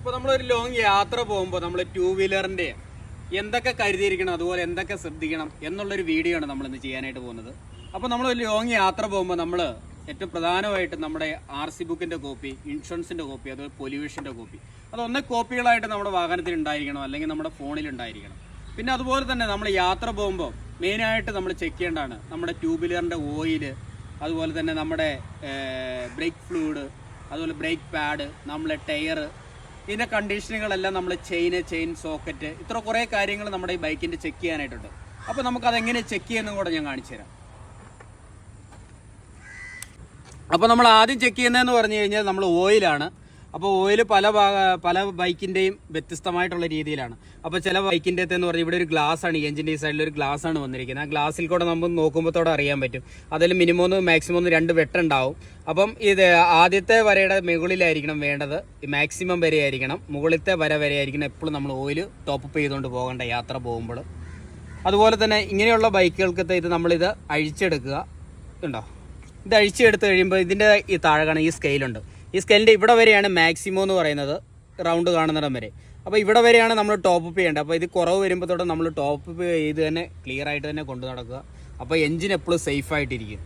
ഇപ്പോൾ നമ്മളൊരു ലോങ് യാത്ര പോകുമ്പോൾ നമ്മൾ ടൂ വീലറിന്റെ എന്തൊക്കെ കരുതിയിരിക്കണം അതുപോലെ എന്തൊക്കെ ശ്രദ്ധിക്കണം എന്നുള്ളൊരു വീഡിയോ ആണ് നമ്മൾ ഇന്ന് ചെയ്യാനായിട്ട് പോകുന്നത്. അപ്പോൾ നമ്മൾ ഒരു ലോങ് യാത്ര പോകുമ്പോൾ നമ്മൾ ഏറ്റവും പ്രധാനമായിട്ട് നമ്മുടെ ആർ സി ബുക്കിന്റെ കോപ്പി ഇൻഷുറൻസിന്റെ കോപ്പി അതുപോലെ പൊല്യൂഷന്റെ കോപ്പി അതൊന്നേ കോപ്പികളായിട്ട് നമ്മുടെ വാഹനത്തിൽ ഉണ്ടായിരിക്കണം അല്ലെങ്കിൽ നമ്മുടെ ഫോണിൽ ഉണ്ടായിരിക്കണം. പിന്നെ അതുപോലെ തന്നെ നമ്മൾ യാത്ര പോകുമ്പോൾ മെയിനായിട്ട് നമ്മൾ ചെക്ക് ചെയ്യേണ്ടതാണ് നമ്മുടെ ടൂ വീലറിന്റെ ഓയിൽ അതുപോലെ തന്നെ നമ്മുടെ ബ്രേക്ക് ഫ്ലൂയിഡ് അതുപോലെ ബ്രേക്ക് പാഡ് നമ്മളെ ടയർ ഇതിന്റെ കണ്ടീഷനുകളെല്ലാം നമ്മൾ ചെയിന് ചെയിൻ സോക്കറ്റ് ഇത്ര കുറേ കാര്യങ്ങൾ നമ്മുടെ ഈ ബൈക്കിന്റെ ചെക്ക് ചെയ്യാനായിട്ടുണ്ട്. അപ്പോൾ നമുക്ക് അതെങ്ങനെ ചെക്ക് ചെയ്യുന്നതും കൂടെ ഞാൻ കാണിച്ചു തരാം. അപ്പോൾ നമ്മൾ ആദ്യം ചെക്ക് ചെയ്യുന്നതെന്ന് പറഞ്ഞു കഴിഞ്ഞാൽ നമ്മൾ ഓയിലാണ്. അപ്പോൾ ഓയിൽ പല പല ബൈക്കിന്റെയും വ്യത്യസ്തമായിട്ടുള്ള രീതിയിലാണ്. അപ്പോൾ ചില ബൈക്കിന്റെ എന്ന് പറഞ്ഞാൽ ഇവിടെ ഒരു ഗ്ലാസ് ആണ് എഞ്ചിന്റെ ഈ സൈഡിൽ ഒരു ഗ്ലാസ് ആണ് വന്നിരിക്കുന്നത്. ആ ഗ്ലാസ്സിൽ കൂടെ നമുക്ക് നോക്കുമ്പോഴത്തോടെ അറിയാൻ പറ്റും. അതിൽ മിനിമം ഒന്ന് മാക്സിമം ഒന്ന് രണ്ട് വെട്ടുണ്ടാവും അപ്പം ഇത് ആദ്യത്തെ വരയുടെ മുകളിലായിരിക്കണം വേണ്ടത്. മാക്സിമം വരെ ആയിരിക്കണം മുകളിലത്തെ വര വരെ ആയിരിക്കണം എപ്പോഴും നമ്മൾ ഓയിൽ ടോപ്പ് അപ്പ് ചെയ്തുകൊണ്ട് പോകേണ്ട യാത്ര പോകുമ്പോൾ. അതുപോലെ തന്നെ ഇങ്ങനെയുള്ള ബൈക്കുകൾക്കത്തെ ഇത് നമ്മളിത് അഴിച്ചെടുക്കുക. ഉണ്ടോ ഇത് അഴിച്ചെടുത്ത് കഴിയുമ്പോൾ ഇതിന്റെ ഈ താഴെ കാണാൻ ഈ സ്കെയിലുണ്ട് ഈ സ്കെലിന്റെ ഇവിടെ വരെയാണ് മാക്സിമം എന്ന് പറയുന്നത് റൗണ്ട് കാണുന്നിടം വരെ. അപ്പോൾ ഇവിടെ വരെയാണ് നമ്മൾ ടോപ്പ് അപ്പ് ചെയ്യേണ്ടത്. അപ്പോൾ ഇത് കുറവ് വരുമ്പോൾ തൊട്ട് നമ്മൾ ടോപ്പ് അപ്പ് ചെയ്ത് തന്നെ ക്ലിയർ ആയിട്ട് തന്നെ കൊണ്ടു നടക്കുക. അപ്പോൾ എൻജിൻ എപ്പോഴും സേഫ് ആയിട്ടിരിക്കും.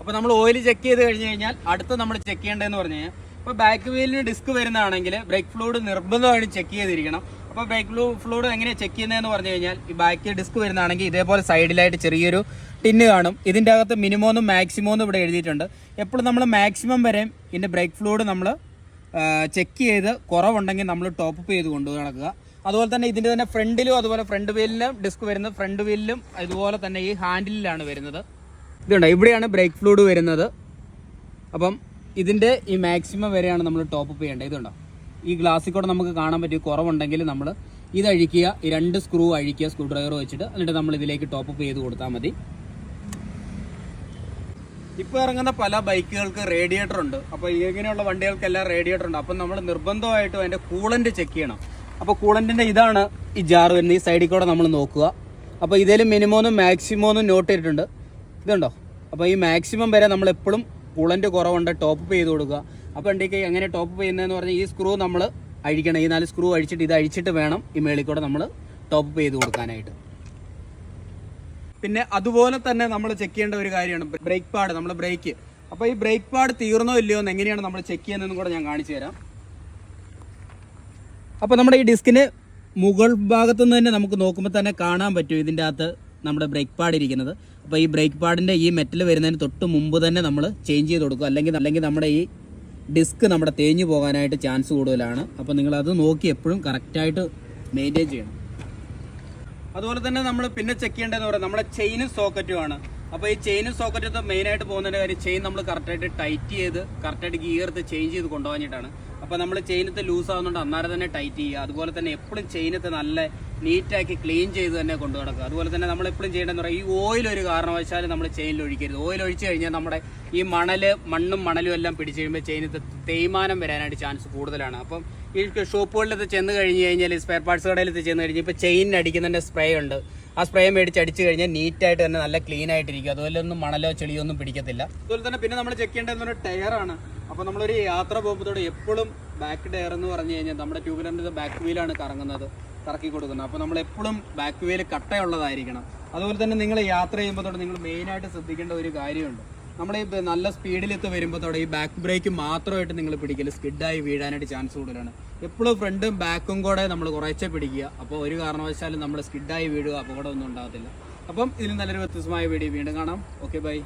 അപ്പോൾ നമ്മൾ ഓയിൽ ചെക്ക് ചെയ്ത് കഴിഞ്ഞ് കഴിഞ്ഞാൽ അടുത്ത് നമ്മൾ ചെക്ക് ചെയ്യേണ്ടതെന്ന് പറഞ്ഞു കഴിഞ്ഞാൽ ഇപ്പോൾ ബാക്ക് വീലിന് ഡിസ്ക് വരുന്നതാണെങ്കിൽ ബ്രേക്ക് ഫ്ലൂഡ് നിർബന്ധമായിട്ട് ചെക്ക് ചെയ്തിരിക്കണം. അപ്പോൾ ബ്രേക്ക് ഫ്ലൂഡ് ഫ്ലൂയിഡ് എങ്ങനെ ചെക്ക് ചെയ്യുന്നതെന്ന് പറഞ്ഞു കഴിഞ്ഞാൽ ഈ ബാക്ക് ഡിസ്ക് വരുന്നതാണെങ്കിൽ ഇതേപോലെ സൈഡിലായിട്ട് ചെറിയൊരു ടിന്ന് കാണും. ഇതിന്റെ അകത്ത് മിനിമം മാക്സിമം ഇവിടെ എഴുതിയിട്ടുണ്ട്. എപ്പോഴും നമ്മൾ മാക്സിമം വരെ ഇതിന്റെ ബ്രേക്ക് ഫ്ലൂഡ് നമ്മൾ ചെക്ക് ചെയ്ത് കുറവുണ്ടെങ്കിൽ നമ്മൾ ടോപ്പ് അപ്പ് ചെയ്ത് കൊണ്ടു നടക്കുക. അതുപോലെ തന്നെ ഇതിന്റെ തന്നെ ഫ്രണ്ടിലും അതുപോലെ ഫ്രണ്ട് വീലിലും ഡിസ്ക് വരുന്നത് ഫ്രണ്ട് വീലിലും അതുപോലെ തന്നെ ഈ ഹാൻഡിലാണ് വരുന്നത്. ഇതുണ്ട് ഇവിടെയാണ് ബ്രേക്ക് ഫ്ലൂഡ് വരുന്നത്. അപ്പം ഇതിന്റെ ഈ മാക്സിമം വരെയാണ് നമ്മൾ ടോപ്പ് അപ്പ് ചെയ്യേണ്ടത്. ഇതുണ്ടോ ഈ ഗ്ലാസ്സിൽ കൂടെ നമുക്ക് കാണാൻ പറ്റിയ കുറവുണ്ടെങ്കിൽ നമ്മൾ ഇത് അഴിക്കുക ഈ രണ്ട് സ്ക്രൂ അഴിക്കുക സ്ക്രൂ ഡ്രൈവർ വെച്ചിട്ട് എന്നിട്ട് നമ്മൾ ഇതിലേക്ക് ടോപ്പ് അപ്പ് ചെയ്ത് കൊടുത്താൽ മതി. ഇപ്പോൾ ഇറങ്ങുന്ന പല ബൈക്കുകൾക്ക് റേഡിയേറ്റർ ഉണ്ട്. അപ്പോൾ ഇങ്ങനെയുള്ള വണ്ടികൾക്കെല്ലാം റേഡിയേറ്റർ ഉണ്ട്. അപ്പം നമ്മൾ നിർബന്ധമായിട്ടും അതിന്റെ കൂളന്റ് ചെക്ക് ചെയ്യണം. അപ്പോൾ കൂളന്റിന്റെ ഇതാണ് ഈ ജാർ വരുന്നത്. ഈ സൈഡിൽ കൂടെ നമ്മൾ നോക്കുക. അപ്പോൾ ഇതിൽ മിനിമം മാക്സിമം ഒന്നും നോട്ട് ചെയ്തിട്ടുണ്ട് ഇതുണ്ടോ? അപ്പോൾ ഈ മാക്സിമം വരെ നമ്മൾ എപ്പോഴും കൂളന്റ് കുറവുണ്ട് ടോപ്പ് ചെയ്ത് കൊടുക്കുക. അപ്പോൾ ഉണ്ടെങ്കിൽ എങ്ങനെ ടോപ്പ് ചെയ്യുന്നതെന്ന് പറഞ്ഞാൽ ഈ സ്ക്രൂ നമ്മൾ അഴിക്കണം. ഈ നാല് സ്ക്രൂ അഴിച്ചിട്ട് ഇത് അഴിച്ചിട്ട് വേണം ഈ മേളിൽ കൂടെ നമ്മൾ ടോപ്പ് ചെയ്ത് കൊടുക്കാനായിട്ട്. പിന്നെ അതുപോലെ തന്നെ നമ്മൾ ചെക്ക് ചെയ്യേണ്ട ഒരു കാര്യമാണ് ബ്രേക്ക് പാഡ് നമ്മൾ ബ്രേക്ക് അപ്പോൾ ഈ ബ്രേക്ക് പാഡ് തീർന്നോ ഇല്ലയോ എന്ന് എങ്ങനെയാണ് നമ്മൾ ചെക്ക് ചെയ്യുന്നതെന്നും കൂടെ ഞാൻ കാണിച്ചു തരാം. അപ്പോൾ നമ്മുടെ ഈ ഡിസ്കിന് മുകൾ ഭാഗത്തു നിന്ന് തന്നെ നമുക്ക് നോക്കുമ്പോൾ തന്നെ കാണാൻ പറ്റും ഇതിന്റെ അകത്ത് നമ്മുടെ ബ്രേക്ക് പാഡ് ഇരിക്കുന്നത്. അപ്പോൾ ഈ ബ്രേക്ക് പാഡിന്റെ ഈ മെറ്റൽ വരുന്നതിന് തൊട്ട് മുമ്പ് തന്നെ നമ്മൾ ചേഞ്ച് ചെയ്ത് കൊടുക്കുക. അല്ലെങ്കിൽ അല്ലെങ്കിൽ നമ്മുടെ ഈ ഡിസ്ക് നമ്മുടെ തേഞ്ഞു പോകാനായിട്ട് ചാൻസ് കൂടുതലാണ്. അപ്പോൾ നിങ്ങളത് നോക്കി എപ്പോഴും കറക്റ്റായിട്ട് മെയിന്റെയിൻ ചെയ്യണം. അതുപോലെ തന്നെ നമ്മൾ പിന്നെ ചെക്ക് ചെയ്യേണ്ടതെന്ന് പറയുന്നത് നമ്മുടെ ചെയിനും സോക്കറ്റും ആണ്. അപ്പോൾ ഈ ചെയിനും സോക്കറ്റും മെയിനായിട്ട് പോകുന്നതിന്റെ കാര്യം ചെയിൻ നമ്മൾ കറക്റ്റായിട്ട് ടൈറ്റ് ചെയ്ത് കറക്റ്റായിട്ട് ഗിയർ ചേഞ്ച് ചെയ്ത് കൊണ്ടുപോകാനായിട്ടാണ്. അപ്പോൾ നമ്മൾ ചെയിനത്തെ ലൂസ് ആവുന്നുണ്ട് അന്നേരം തന്നെ ടൈറ്റ് ചെയ്യുക. അതുപോലെ തന്നെ എപ്പോഴും ചെയിനത്തെ നല്ല നീറ്റാക്കി ക്ലീൻ ചെയ്ത് തന്നെ കൊണ്ടു നടക്കുക. അതുപോലെ തന്നെ നമ്മൾ എപ്പോഴും ചെയ്യേണ്ടതെന്ന് പറയുക ഈ ഓയിൽ ഒരു കാരണവശാലും നമ്മൾ ചെയിനിൽ ഒഴിക്കരുത്. ഓയിൽ ഒഴിച്ചു കഴിഞ്ഞാൽ നമ്മുടെ ഈ മണൽ മണ്ണും മണലും എല്ലാം പിടിച്ചു കഴിയുമ്പോൾ ചെയിനത്തെ തേയ്മാനം വരാനായിട്ട് ചാൻസ് കൂടുതലാണ്. അപ്പം ഈ ഷോപ്പുകളിലത്തെ ചെന്ന് കഴിഞ്ഞ് കഴിഞ്ഞാൽ സ്പെയർ പാർട്സ് കടയിലത്തെ ചെന്ന് കഴിഞ്ഞാൽ ഇപ്പോൾ ചെയിനിന് അടിക്കുന്നതിന്റെ സ്പ്രേ ഉണ്ട്. ആ സ്പ്രേ മേടിച്ച് അടിച്ചു കഴിഞ്ഞാൽ നീറ്റായിട്ട് തന്നെ നല്ല ക്ലീൻ ആയിട്ടിരിക്കും. അതുപോലെ ഒന്നും മണലോ ചെളിയോ ഒന്നും പിടിക്കത്തില്ല. അതുപോലെ തന്നെ പിന്നെ നമ്മൾ ചെക്ക് ചെയ്യേണ്ടത് പറഞ്ഞാൽ ടയറാണ് അപ്പോൾ നമ്മളൊരു യാത്ര പോകുമ്പോഴത്തോടെ എപ്പോഴും ബാക്ക് ടയർ എന്ന് പറഞ്ഞു കഴിഞ്ഞാൽ നമ്മുടെ ടൂ വീലറിന്റെ ബാക്ക് വീലാണ് കറങ്ങുന്നത് കറക്കി കൊടുക്കുന്നത്. അപ്പോൾ നമ്മൾ എപ്പോഴും ബാക്ക് വീൽ കട്ടയുള്ളതായിരിക്കണം. അതുപോലെ തന്നെ നിങ്ങൾ യാത്ര ചെയ്യുമ്പോഴത്തോടെ നിങ്ങൾ മെയിൻ ആയിട്ട് ശ്രദ്ധിക്കേണ്ട ഒരു കാര്യമുണ്ട്. നമ്മൾ ഈ നല്ല സ്പീഡിലെത്ത് വരുമ്പോഴത്തോടെ ഈ ബാക്ക് ബ്രേക്ക് മാത്രമായിട്ട് നിങ്ങൾ പിടിക്കൽ സ്കിഡായി വീഴാനായിട്ട് ചാൻസ് കൂടുതലാണ്. എപ്പോഴും ഫ്രണ്ടും ബാക്കും കൂടെ നമ്മൾ കുറച്ചേ പിടിക്കുക. അപ്പോൾ ഒരു കാരണവശാലും നമ്മൾ സ്കിഡായി വീഴുക അപകടമൊന്നും ഉണ്ടാകത്തില്ല. അപ്പം ഇതിന് നല്ലൊരു വ്യത്യസ്തമായ വീഡിയോ വീണ്ടും കാണാം. Okay bye